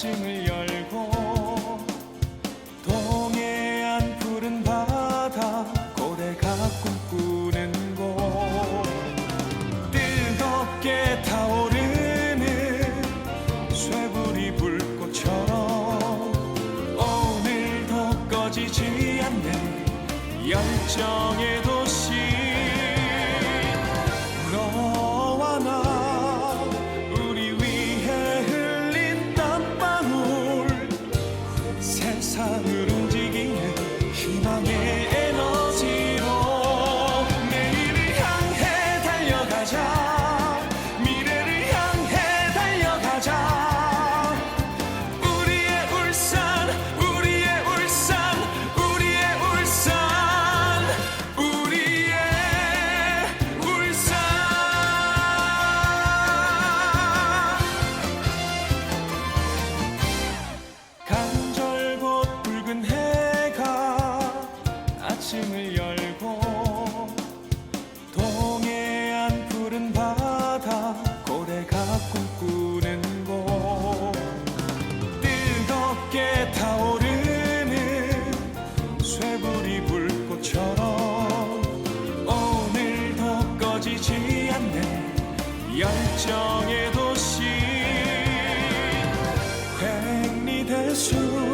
가슴을 열고 동해안 푸른 바다 고래가 꿈꾸는 곳. 뜨겁게 타오르는 쇠불이 불꽃처럼 오늘도 꺼지지 않는 열정에도 세상을 움직이는 희망의 열정의 도시 횡리대수